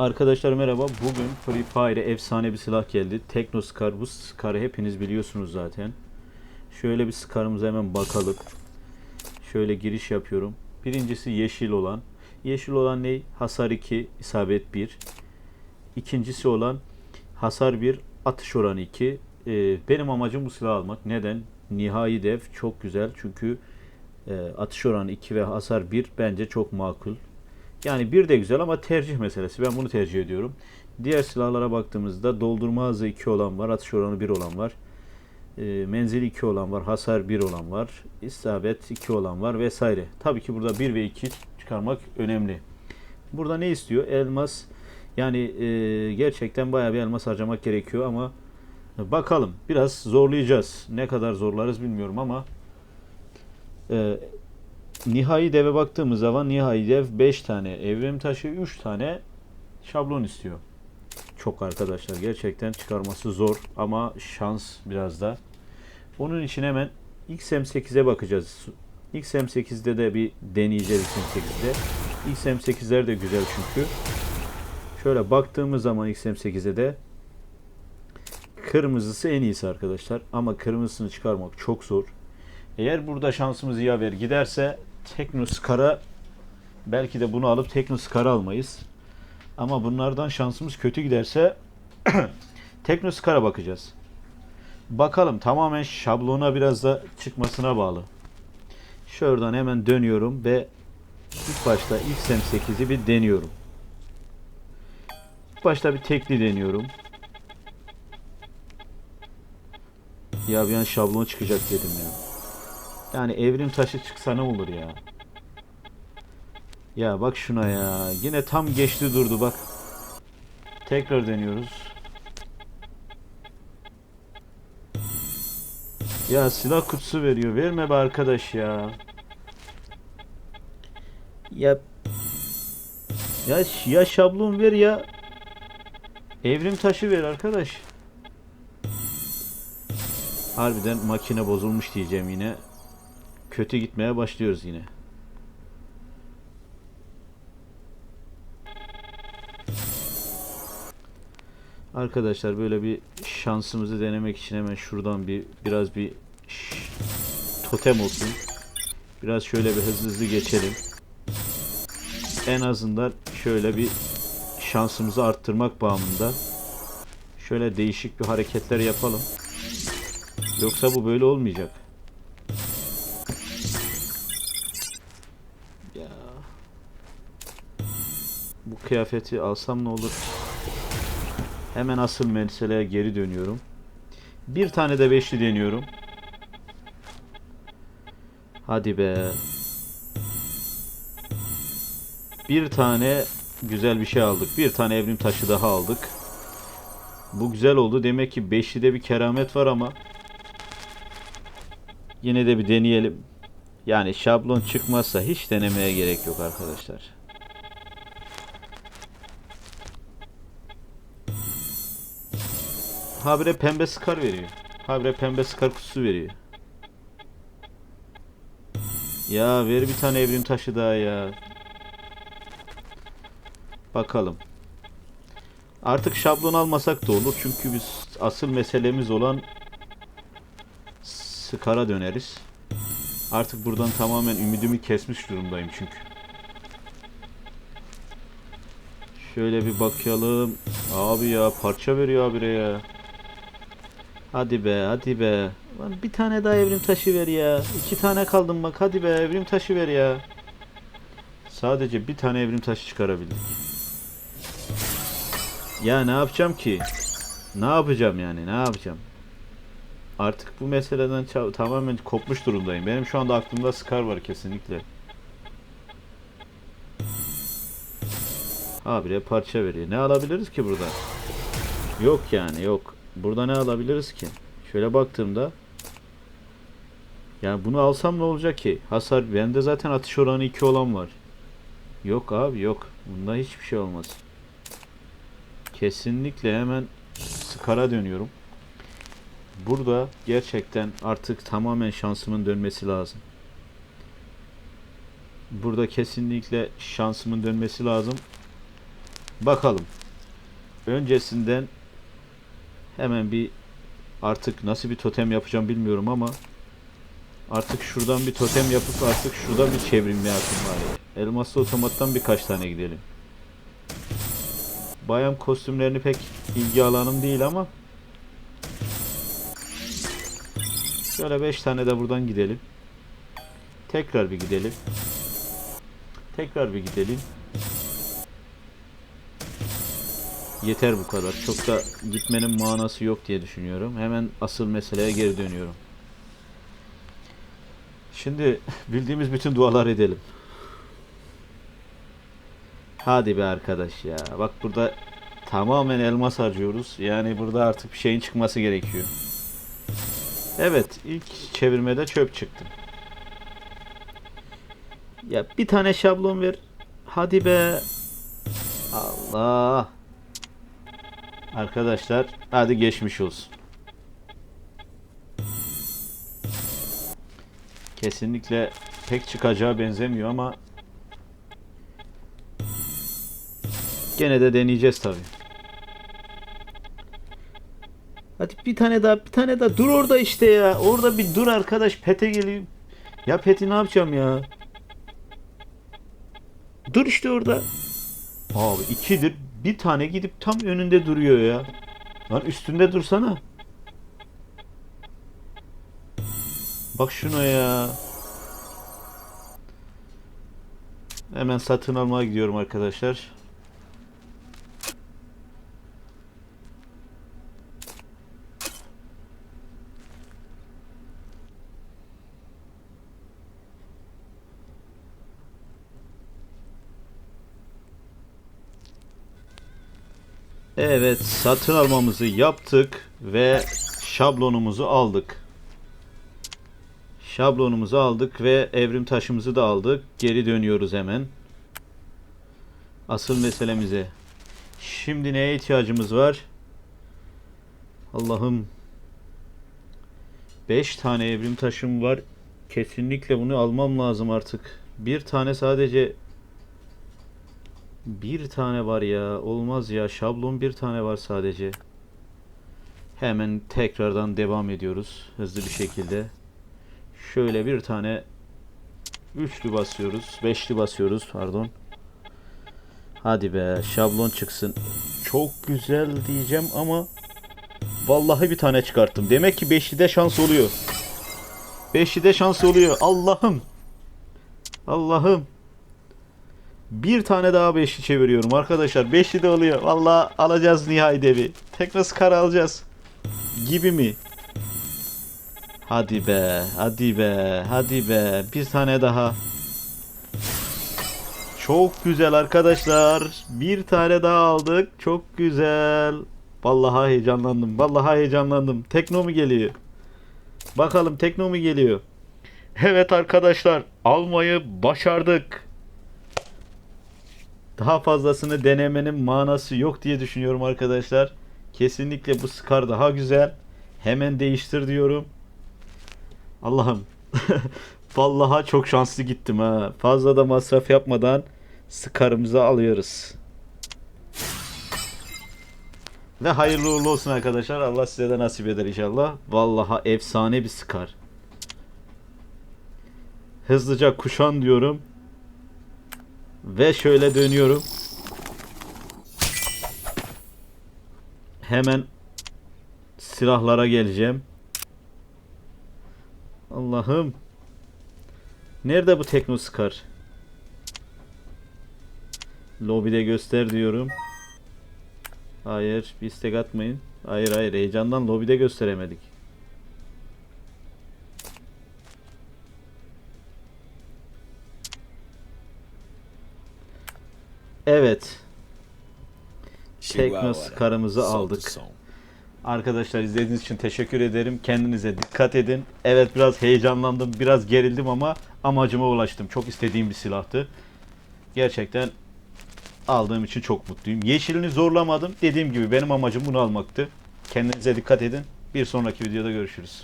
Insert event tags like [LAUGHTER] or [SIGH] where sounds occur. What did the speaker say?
Arkadaşlar merhaba. Bugün Free Fire efsane bir silah geldi. Tekno Scar. Bu Scar'ı hepiniz biliyorsunuz zaten. Şöyle bir Scar'ımıza hemen bakalım. Şöyle giriş yapıyorum. Birincisi yeşil olan. Yeşil olan ne? Hasar 2, isabet 1. İkincisi olan hasar 1, atış oranı 2. Ee, benim amacım bu silahı almak. Neden? Nihai dev çok güzel. Çünkü e, atış oranı 2 ve hasar 1 bence çok makul. Yani bir de güzel ama tercih meselesi. Ben bunu tercih ediyorum. Diğer silahlara baktığımızda doldurma hızı 2 olan var, atış oranı 1 olan var. E, menzili 2 olan var, hasar 1 olan var, isabet 2 olan var vesaire. Tabii ki burada 1 ve 2 çıkarmak önemli. Burada ne istiyor? Elmas. Yani e, gerçekten bayağı bir elmas harcamak gerekiyor ama bakalım biraz zorlayacağız. Ne kadar zorlarız bilmiyorum ama e, Nihai deve baktığımız zaman nihai dev 5 tane evrim taşı 3 tane şablon istiyor. Çok arkadaşlar gerçekten çıkarması zor ama şans biraz da. Onun için hemen XM8'e bakacağız. XM8'de de bir deneyeceğiz XM8'de. XM8'ler de güzel çünkü. Şöyle baktığımız zaman XM8'e de kırmızısı en iyisi arkadaşlar. Ama kırmızısını çıkarmak çok zor. Eğer burada şansımız yaver giderse Teknoskar'a belki de bunu alıp Teknoskar'a almayız. Ama bunlardan şansımız kötü giderse [CLEARS THROAT] Teknoskar'a bakacağız. Bakalım tamamen şablona biraz da çıkmasına bağlı. Şuradan hemen dönüyorum ve ilk başta XM8'i bir deniyorum. İlk başta bir tekli deniyorum. Ya bir an şablon çıkacak dedim ya. Yani evrim taşı çıksa ne olur ya. Ya bak şuna ya. Yine tam geçti durdu bak. Tekrar deniyoruz. Ya silah kutusu veriyor. Verme be arkadaş ya. Ya ya, ya şablon ver ya. Evrim taşı ver arkadaş. Harbiden makine bozulmuş diyeceğim yine kötü gitmeye başlıyoruz yine. Arkadaşlar böyle bir şansımızı denemek için hemen şuradan bir biraz bir totem olsun. Biraz şöyle bir hızlı hızlı geçelim. En azından şöyle bir şansımızı arttırmak bağımında şöyle değişik bir hareketler yapalım. Yoksa bu böyle olmayacak. Kıyafeti alsam ne olur? Hemen asıl meseleye geri dönüyorum. Bir tane de beşli deniyorum. Hadi be. Bir tane güzel bir şey aldık. Bir tane evrim taşı daha aldık. Bu güzel oldu. Demek ki beşlide bir keramet var ama yine de bir deneyelim. Yani şablon çıkmazsa hiç denemeye gerek yok arkadaşlar. Habire pembe skar veriyor. Habire pembe skar kutusu veriyor. Ya ver bir tane evrim taşı daha ya. Bakalım. Artık şablon almasak da olur çünkü biz asıl meselemiz olan skara döneriz. Artık buradan tamamen ümidimi kesmiş durumdayım çünkü. Şöyle bir bakalım. Abi ya parça veriyor abi ya. Hadi be hadi be. Bir tane daha evrim taşı ver ya. İki tane kaldım bak hadi be evrim taşı ver ya. Sadece bir tane evrim taşı çıkarabildik. Ya ne yapacağım ki? Ne yapacağım yani ne yapacağım? Artık bu meseleden tamamen kopmuş durumdayım. Benim şu anda aklımda Scar var kesinlikle. Habire parça veriyor. Ne alabiliriz ki burada? Yok yani yok. Burada ne alabiliriz ki? Şöyle baktığımda yani bunu alsam ne olacak ki? Hasar bende zaten atış oranı 2 olan var. Yok abi yok. Bunda hiçbir şey olmaz. Kesinlikle hemen Scar'a dönüyorum. Burada gerçekten artık tamamen şansımın dönmesi lazım. Burada kesinlikle şansımın dönmesi lazım. Bakalım. Öncesinden hemen bir artık nasıl bir totem yapacağım bilmiyorum ama artık şuradan bir totem yapıp artık şuradan bir çevrim yapayım bari. Elmaslı otomattan birkaç tane gidelim. Bayan kostümlerini pek ilgi alanım değil ama Şöyle 5 tane de buradan gidelim. Tekrar bir gidelim. Tekrar bir gidelim. Yeter bu kadar. Çok da gitmenin manası yok diye düşünüyorum. Hemen asıl meseleye geri dönüyorum. Şimdi bildiğimiz bütün dualar edelim. Hadi be arkadaş ya. Bak burada tamamen elmas harcıyoruz. Yani burada artık bir şeyin çıkması gerekiyor. Evet, ilk çevirmede çöp çıktı. Ya bir tane şablon ver. Hadi be. Allah. Arkadaşlar, hadi geçmiş olsun. Kesinlikle pek çıkacağı benzemiyor ama gene de deneyeceğiz tabii. Hadi bir tane daha, bir tane daha. Dur orada işte ya. Orada bir dur arkadaş. Pete geliyor. Ya Peti ne yapacağım ya? Dur işte orada. Abi ikidir. Bir tane gidip tam önünde duruyor ya. Lan üstünde dursana. Bak şuna ya. Hemen satın almaya gidiyorum arkadaşlar. Evet, satın almamızı yaptık ve şablonumuzu aldık. Şablonumuzu aldık ve evrim taşımızı da aldık. Geri dönüyoruz hemen. Asıl meselemize. Şimdi neye ihtiyacımız var? Allah'ım. 5 tane evrim taşım var. Kesinlikle bunu almam lazım artık. Bir tane sadece bir tane var ya. Olmaz ya. Şablon bir tane var sadece. Hemen tekrardan devam ediyoruz. Hızlı bir şekilde. Şöyle bir tane üçlü basıyoruz. Beşli basıyoruz pardon. Hadi be şablon çıksın. Çok güzel diyeceğim ama vallahi bir tane çıkarttım. Demek ki beşlide şans oluyor. Beşlide şans oluyor. Allah'ım. Allah'ım. Bir tane daha beşli çeviriyorum arkadaşlar. Beşli de oluyor. Vallahi alacağız nihai devi. Tekrar skar alacağız. Gibi mi? Hadi be. Hadi be. Hadi be. Bir tane daha. Çok güzel arkadaşlar. Bir tane daha aldık. Çok güzel. Vallahi heyecanlandım. Vallahi heyecanlandım. Tekno mu geliyor? Bakalım tekno mu geliyor? Evet arkadaşlar. Almayı başardık. Daha fazlasını denemenin manası yok diye düşünüyorum arkadaşlar. Kesinlikle bu Scar daha güzel. Hemen değiştir diyorum. Allah'ım. [LAUGHS] Vallahi çok şanslı gittim ha. Fazla da masraf yapmadan Scar'ımızı alıyoruz. Ve hayırlı uğurlu olsun arkadaşlar. Allah size de nasip eder inşallah. Vallahi efsane bir Scar. Hızlıca kuşan diyorum. Ve şöyle dönüyorum. Hemen silahlara geleceğim. Allah'ım. Nerede bu Teknoskar? Lobide göster diyorum. Hayır, bir istek atmayın. Hayır hayır, heyecandan lobide gösteremedik. Evet. Teknoskar'ımızı aldık. Arkadaşlar izlediğiniz için teşekkür ederim. Kendinize dikkat edin. Evet biraz heyecanlandım, biraz gerildim ama amacıma ulaştım. Çok istediğim bir silahtı. Gerçekten aldığım için çok mutluyum. Yeşilini zorlamadım. Dediğim gibi benim amacım bunu almaktı. Kendinize dikkat edin. Bir sonraki videoda görüşürüz.